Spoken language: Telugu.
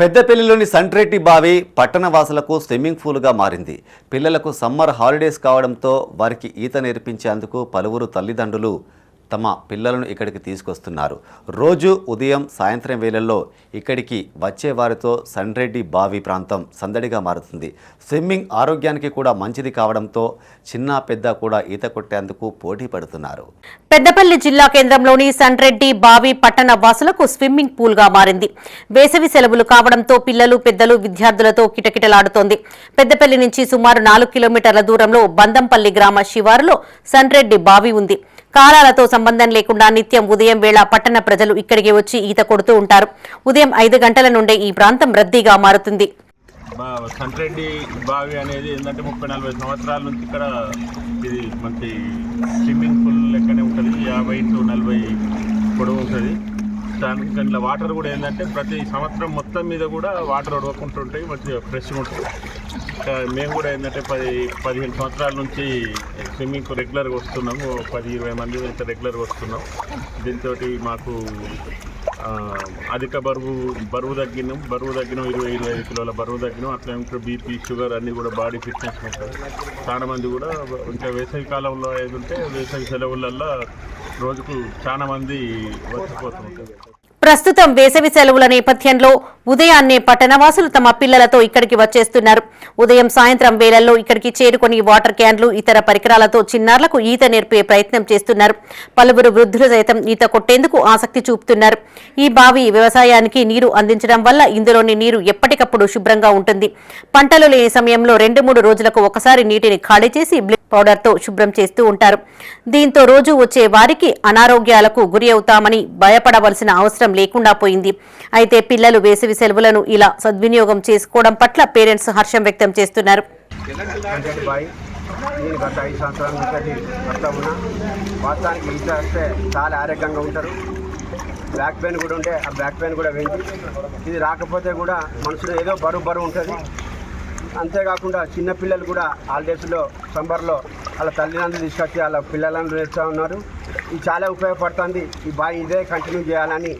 పెద్దపల్లిలోని సంట్రెడ్డి బావి పట్టణ వాసులకు స్విమ్మింగ్ పూల్గా మారింది. పిల్లలకు సమ్మర్ హాలిడేస్ కావడంతో వారికి ఈత నేర్పించేందుకు పలువురు తల్లిదండ్రులు తమ పిల్లలను ఇక్కడికి తీసుకొస్తున్నారు. రోజు ఉదయం సాయంత్రం వేళల్లో ఇక్కడికి వచ్చే వారితో బావి ప్రాంతం సందడిగా మారుతుంది. స్విమ్మింగ్ ఆరోగ్యానికి కూడా మంచిది కావడంతో చిన్న పెద్ద కూడా ఈత కొట్టేందుకు పోటీ పడుతున్నారు. పెద్దపల్లి జిల్లా కేంద్రంలోని సన్రెడ్డి బావి పట్టణ వాసులకు స్విమ్మింగ్ పూల్గా మారింది. వేసవి సెలవులు కావడంతో పిల్లలు పెద్దలు విద్యార్థులతో కిటకిటలాడుతోంది. పెద్దపల్లి నుంచి సుమారు నాలుగు కిలోమీటర్ల దూరంలో బందంపల్లి గ్రామ శివారులో సన్రెడ్డి బావి ఉంది. కాలాలతో సంబంధం లేకుండా నిత్యం ఉదయం వేళ పట్టణ ప్రజలు ఇక్కడికి వచ్చి ఈత కొడుతూ ఉంటారు. ఉదయం ఐదు గంటల నుండే ఈ ప్రాంతం రద్దీగా మారుతుంది. బా సంట్రెడ్డి బావి అనేది ఏంటంటే ముప్పై నలభై సంవత్సరాల నుంచి ఇక్కడ ఇది మంచి స్విమ్మింగ్ పూల్ లెక్కనే ఉంటుంది. యాభై టు నలభై పొడవు ఉంటుంది. దానికి దాంట్లో వాటర్ కూడా ఏంటంటే ప్రతి సంవత్సరం మొత్తం మీద కూడా వాటర్ ఉడవకుంటుంటాయి మంచిగా ఫ్రెష్గా ఉంటుంది. మేము కూడా ఏంటంటే పది పదిహేను సంవత్సరాల నుంచి స్విమ్మింగ్ రెగ్యులర్గా వస్తున్నాము పది ఇరవై మంది అయితే రెగ్యులర్గా వస్తున్నాం. దీంతో మాకు అధిక బరువు బరువు తగ్గినాం. బరువు తగ్గినాం ఇరవై ఇరవై ఐదు కిలోల బరువు తగ్గినాం. అట్లా ఇంకా బీపీ షుగర్ అన్నీ కూడా బాడీ ఫిట్నెస్ ఉంటుంది చాలా మంది కూడా ఇంకా వేసవి కాలంలో ఏదంటే వేసవి సెలవులల్లో రోజుకు చాలా మంది వచ్చిపోతుంటారు ప్రస్తుతం వేసవి సెలవుల నేపథ్యంలో ఉదయాన్నే పట్టణవాసులు తమ పిల్లలతో ఇక్కడికి వచ్చేస్తున్నారు. ఉదయం సాయంత్రం వేళల్లో ఇక్కడికి చేరుకొని వాటర్ క్యాన్లు ఇతర పరికరాలతో చిన్నారులకు ఈత నేర్పే ప్రయత్నం చేస్తున్నారు. పలువురు వృద్ధులు సైతం ఈత కొట్టేందుకు ఆసక్తి చూపుతున్నారు. ఈ బావి వ్యవసాయానికి నీరు అందించడం వల్ల ఇందులోని నీరు ఎప్పటికప్పుడు శుభ్రంగా ఉంటుంది. పంటలు లేని సమయంలో రెండు మూడు రోజులకు ఒకసారి నీటిని ఖాళీ చేసి బ్లీచింగ్ పౌడర్తో శుభ్రం చేస్తూ ఉంటారు. దీంతో రోజు వచ్చే వారికి అనారోగ్యాలకు గురి అవుతామని భయపడవలసిన అవసరం లేకుండా పోయింది. అయితే పిల్లలు వేసవి సెలవులను ఇలా సద్వినియోగం చేసుకోవడం పట్ల పేరెంట్స్ హర్షం వ్యక్తం చేస్తున్నారు. బాయ్ నేను గత ఐదు సంవత్సరాల నుంచి వస్తా ఉన్నా వాస్తవానికి ఈత వస్తే చాలా ఆరోగ్యంగా ఉంటారు. బ్యాక్ పెయిన్ కూడా ఉంటే ఆ బ్యాక్ పెయిన్ కూడా వేయండి ఇది రాకపోతే కూడా మనసులో ఏదో బరువు బరువు ఉంటుంది. అంతేకాకుండా చిన్నపిల్లలు కూడా హాలిడేస్లో సమ్మర్లో వాళ్ళ తల్లిదండ్రులు తీసుకొచ్చి వాళ్ళ పిల్లలను నేర్చుతూ ఉన్నారు ఇది చాలా ఉపయోగపడుతుంది. ఈ బాయ్ ఇదే కంటిన్యూ చేయాలని